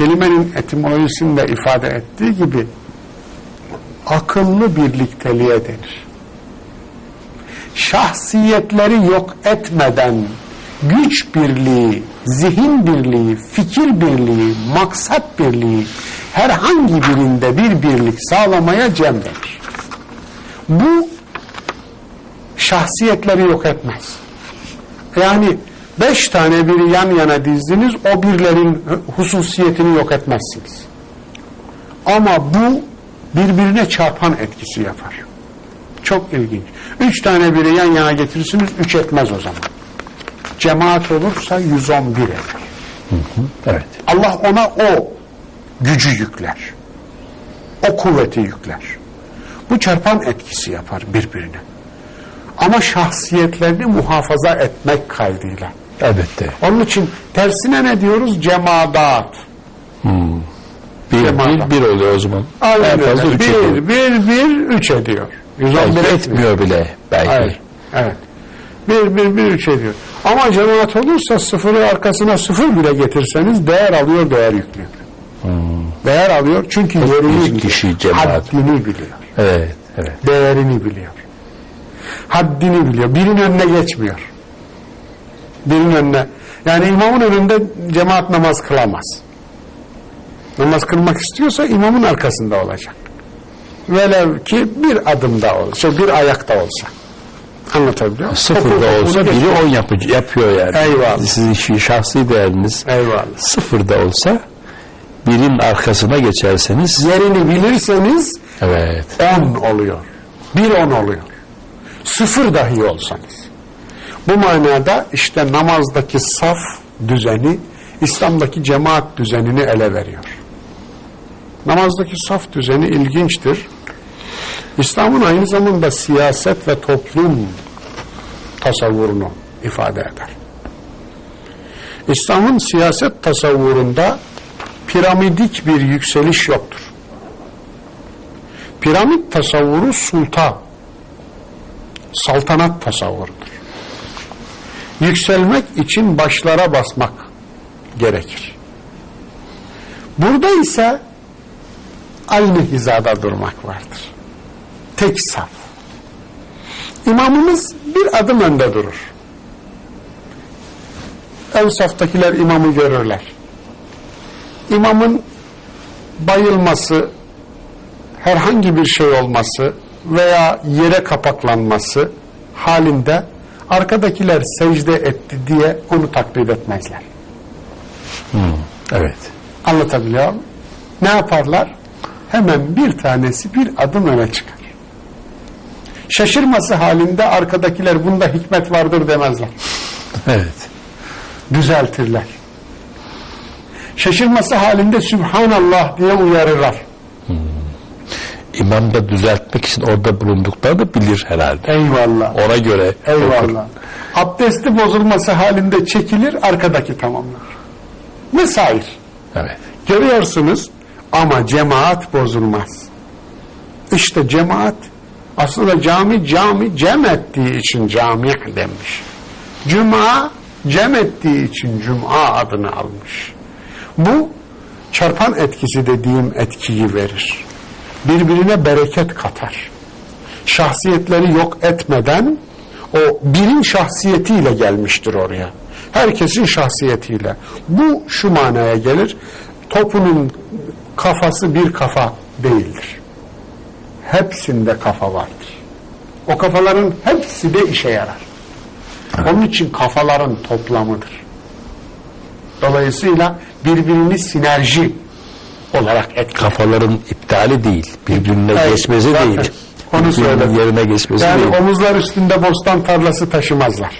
kelimenin etimolojisinde ifade ettiği gibi akıllı birlikteliğe denir. Şahsiyetleri yok etmeden güç birliği, zihin birliği, fikir birliği, maksat birliği herhangi birinde bir birlik sağlamaya cem denir. Bu şahsiyetleri yok etmez. Yani beş tane biri yan yana dizdiniz o birlerin hususiyetini yok etmezsiniz. Ama bu birbirine çarpan etkisi yapar. Çok ilginç. Üç tane biri yan yana getirirsiniz üç etmez o zaman. Cemaat olursa 111 eder. Evet. Allah ona o gücü yükler. O kuvveti yükler. Bu çarpan etkisi yapar birbirine. Ama şahsiyetlerini muhafaza etmek kaydıyla. Elbette. Onun için tersine ne diyoruz? Cemaat. Bir, Cemaat. bir, bir oluyor o zaman. Aynen en fazla öyle. üç Bir, ediyor. bir, bir, üç ediyor. 111 Belki etmiyor. bile. Belki. Hayır. Evet. Bir, bir, bir, üç ediyor. Ama cemaat olursa sıfırı arkasına sıfır bile getirseniz değer alıyor, değer yüklüyor. Değer alıyor çünkü yerini bir biliyor. kişi cemaat. Haddini biliyor. Evet. Evet. Değerini biliyor. Haddini biliyor. Birinin önüne geçmiyor. Birinin önüne. Yani imamın önünde cemaat namaz kılamaz. Namaz kılmak istiyorsa imamın arkasında olacak. Velev ki bir adımda olsa, bir ayakta olsa. Anlatabiliyor muyum? Sıfırda olsa biri on yapıcı, yapıyor yani. Eyvallah. Sizin şahsi değeriniz Eyvallah. sıfırda olsa birin arkasına geçerseniz Yerini bilirseniz evet. on oluyor. Bir on oluyor. Sıfır dahi olsanız. Bu manada işte namazdaki saf düzeni İslam'daki cemaat düzenini ele veriyor. Namazdaki saf düzeni ilginçtir. İslam'ın aynı zamanda siyaset ve toplum tasavvurunu ifade eder. İslam'ın siyaset tasavvurunda piramidik bir yükseliş yoktur. Piramit tasavvuru sultan, saltanat tasavvurudur. Yükselmek için başlara basmak gerekir. Burada ise aynı hizada durmak vardır. Tek saf. İmamımız bir adım önde durur. Ön saftakiler imamı görürler. İmamın bayılması, herhangi bir şey olması veya yere kapaklanması halinde arkadakiler secde etti diye onu taklit etmezler. Evet. Anlatabiliyor muyum? Ne yaparlar? Hemen bir tanesi bir adım öne çıkar. Şaşırması halinde arkadakiler bunda hikmet vardır demezler. Evet. Düzeltirler. Şaşırması halinde Sübhanallah diye uyarırlar. İmam da düzeltmek için orada bulunduklarını bilir herhalde. Eyvallah. Ona göre okur. Eyvallah. Abdesti bozulması halinde çekilir, arkadaki tamamlar. Vesaire. Evet. Görüyorsunuz ama cemaat bozulmaz. İşte cemaat aslında cami cami cem ettiği için cami demiş. Cuma cem ettiği için cuma adını almış. Bu çarpan etkisi dediğim etkiyi verir. Birbirine bereket katar. Şahsiyetleri yok etmeden o birin şahsiyetiyle gelmiştir oraya. Herkesin şahsiyetiyle. Bu şu manaya gelir. Topunun kafası bir kafa değildir. Hepsinde kafa vardır. O kafaların hepsi de işe yarar. Onun için kafaların toplamıdır. Dolayısıyla birbirini sinerji olarak etkiler. Kafaların iptali değil. Birbirine Evet, geçmesi zaten değil. onu söyledim. yerine geçmesi Yani değil. omuzlar üstünde bostan tarlası taşımazlar.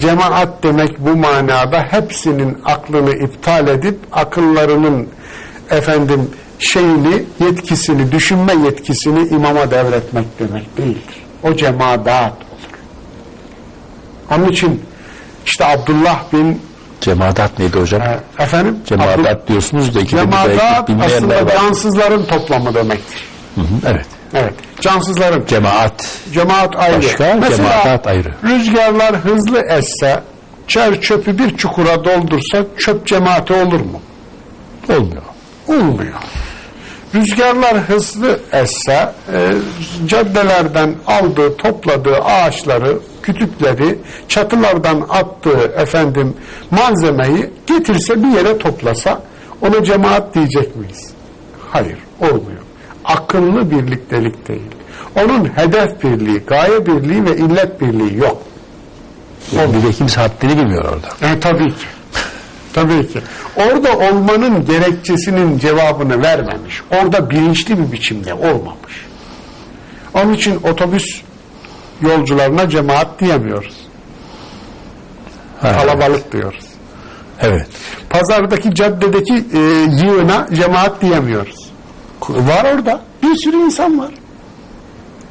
Cemaat demek bu manada hepsinin aklını iptal edip akıllarının efendim şeyini, yetkisini, düşünme yetkisini imama devretmek demek değildir. O cemaat olur. Onun için işte Abdullah bin Cemaat neydi hocam? e, efendim Cemaat Abdul- diyorsunuz da cemaat belki bilmeyenler aslında var. cansızların toplamı demektir. Hı hı, Evet. Evet. Cansızların Cemaat Cemaat ayrı. Başka, cemaat ayrı. rüzgarlar hızlı esse, çer çöpü bir çukura doldursa çöp cemaati olur mu? Olmuyor. olmuyor. Rüzgarlar hızlı esse e, caddelerden aldığı, topladığı ağaçları, kütükleri, çatılardan attığı efendim malzemeyi getirse bir yere toplasa ona cemaat diyecek miyiz? Hayır, olmuyor. Akıllı birliktelik değil. Onun hedef birliği, gaye birliği ve illet birliği yok. Bir de kimse haddini bilmiyor orada. E, tabii ki. Tabii ki. Orada olmanın gerekçesinin cevabını vermemiş. Orada bilinçli bir biçimde olmamış. Onun için otobüs yolcularına cemaat diyemiyoruz. Ha, Kalabalık diyoruz. Evet. Pazardaki caddedeki e, yığına cemaat diyemiyoruz. Var orada. Bir sürü insan var.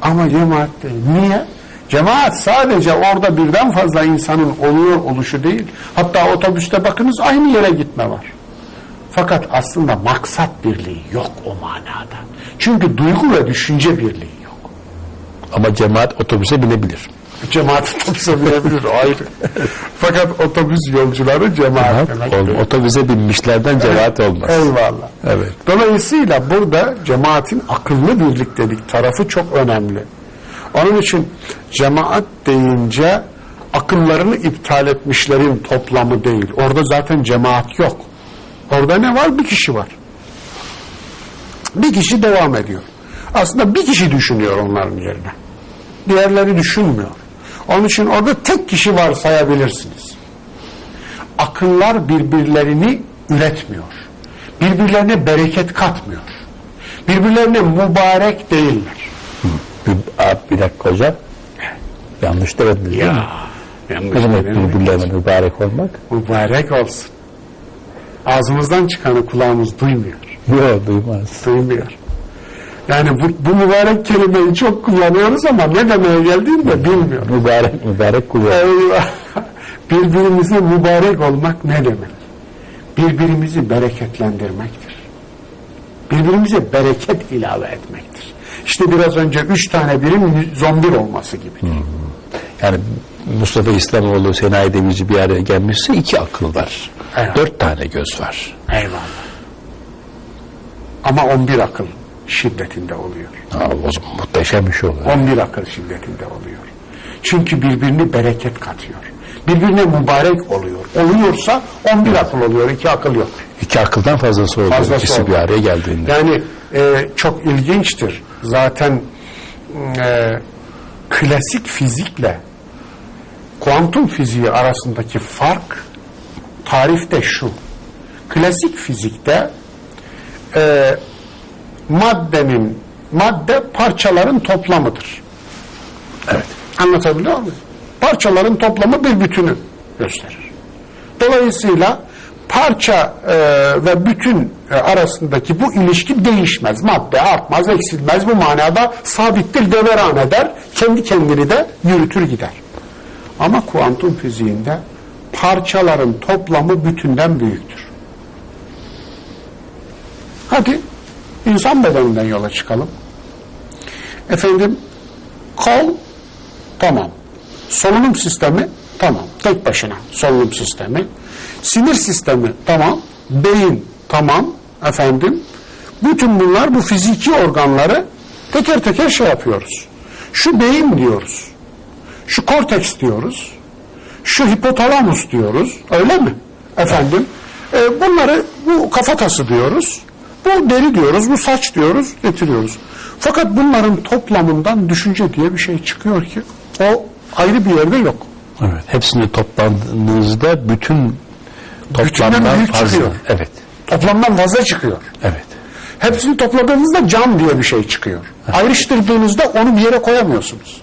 Ama cemaat değil. Niye? Cemaat sadece orada birden fazla insanın oluyor oluşu değil. Hatta otobüste bakınız aynı yere gitme var. Fakat aslında maksat birliği yok o manada. Çünkü duygu ve düşünce birliği. Ama cemaat otobüse binebilir. Cemaat otobüse binebilir ayrı. Fakat otobüs yolcuları cemaat demek. Ol- otobüse binmişlerden cemaat olmaz. Eyvallah. Evet. Dolayısıyla burada cemaatin akıllı birliktelik tarafı çok önemli. Onun için cemaat deyince akıllarını iptal etmişlerin toplamı değil. Orada zaten cemaat yok. Orada ne var? Bir kişi var. Bir kişi devam ediyor. Aslında bir kişi düşünüyor onların yerine. Diğerleri düşünmüyor. Onun için orada tek kişi var sayabilirsiniz. Akıllar birbirlerini üretmiyor. Birbirlerine bereket katmıyor. Birbirlerine mübarek değiller. Bir, bir dakika hocam. Yanlış değil mi? Ya yanlış Ne demek birbirlerine mübarek olmak? Mübarek olsun. Ağzımızdan çıkanı kulağımız duymuyor. Yok duymaz. Duymuyor. Yani bu, bu mübarek kelimeyi çok kullanıyoruz ama ne demeye geldiğini de bilmiyor. Mübarek mübarek kullan. Eyvah. Birbirimize mübarek olmak ne demek? Birbirimizi bereketlendirmektir. Birbirimize bereket ilave etmektir. İşte biraz önce üç tane birim zombir olması gibi. Yani Mustafa İslamoğlu Senayi Demirci bir araya gelmişse iki akıl var. Evet. Dört tane göz var. Eyvallah. Ama on bir akıl şiddetinde oluyor. Ha, o zaman muhteşem bir şey. On bir akıl şiddetinde oluyor. Çünkü birbirini bereket katıyor. Birbirine mübarek oluyor. Oluyorsa on bir akıl oluyor. iki akıl yok. İki akıldan fazlası oluyor. Fazlası İkisi bir oluyor. araya geldiğinde. Yani e, çok ilginçtir. Zaten e, klasik fizikle kuantum fiziği arasındaki fark tarifte şu. Klasik fizikte e, maddenin madde parçaların toplamıdır. Evet. Anlatabiliyor muyum? Parçaların toplamı bir bütünü gösterir. Dolayısıyla parça e, ve bütün e, arasındaki bu ilişki değişmez. Madde artmaz, eksilmez. Bu manada sabittir, deveran eder. Kendi kendini de yürütür gider. Ama kuantum fiziğinde parçaların toplamı bütünden büyüktür. Hadi insan bedeninden yola çıkalım. Efendim kol tamam. Solunum sistemi tamam. Tek başına solunum sistemi. Sinir sistemi tamam. Beyin tamam efendim. Bütün bunlar bu fiziki organları teker teker şey yapıyoruz. Şu beyin diyoruz. Şu korteks diyoruz. Şu hipotalamus diyoruz. Öyle mi? Efendim. e, bunları bu kafatası diyoruz. Bu deri diyoruz. Bu saç diyoruz. Getiriyoruz. Fakat bunların toplamından düşünce diye bir şey çıkıyor ki o ayrı bir yerde yok. Evet. Hepsini toplandığınızda bütün toplamdan fazla. çıkıyor. Evet. Toplamdan fazla çıkıyor. Evet. Hepsini topladığınızda cam diye bir şey çıkıyor. Ayrıştırdığınızda onu bir yere koyamıyorsunuz.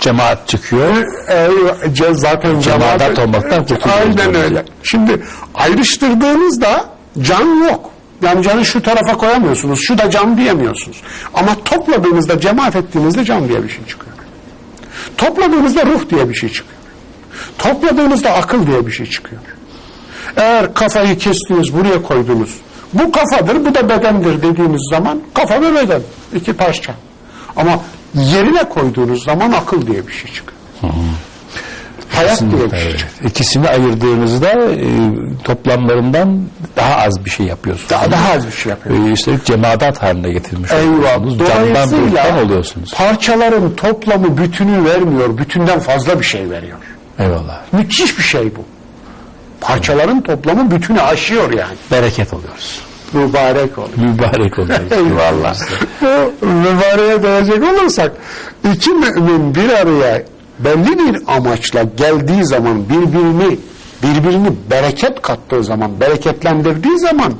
Cemaat çıkıyor. Ee, ce- zaten Cemaat cemaat- olmaktan kurtuluyoruz Aynen öyle. Şimdi ayrıştırdığınızda can yok. Yani canı şu tarafa koyamıyorsunuz. Şu da can diyemiyorsunuz. Ama topladığınızda, cemaat ettiğinizde can diye bir şey çıkıyor. Topladığınızda ruh diye bir şey çıkıyor. Topladığınızda akıl diye bir şey çıkıyor. Eğer kafayı kestiniz, buraya koydunuz. Bu kafadır, bu da bedendir dediğiniz zaman kafa ve beden. iki parça. Ama yerine koyduğunuz zaman akıl diye bir şey çıkıyor. Hayat diye bir şey. Evet. İkisini ayırdığınızda e, toplamlarından daha az bir şey yapıyorsunuz. Daha, daha az bir şey yapıyor. E, üstelik cemaat haline getirmiş Eyvah. oluyorsunuz. Candan ruhtan oluyorsunuz. parçaların toplamı bütünü vermiyor. Bütünden fazla bir şey veriyor. Eyvallah. Müthiş bir şey bu. Parçaların toplamı bütünü aşıyor yani. Bereket oluyoruz. Mübarek oluyor. Mübarek oluyoruz. Eyvallah. Bu mübareğe dönecek olursak iki mümin bir araya belli bir amaçla geldiği zaman birbirini birbirini bereket kattığı zaman, bereketlendirdiği zaman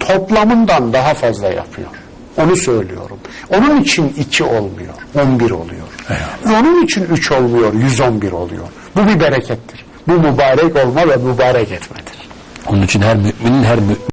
toplamından daha fazla yapıyor. Onu söylüyorum. Onun için iki olmuyor, on bir oluyor. Onun için üç olmuyor, yüz on bir oluyor. Bu bir berekettir. Bu mübarek olma ve mübarek etmedir. Onun için her müminin her mü-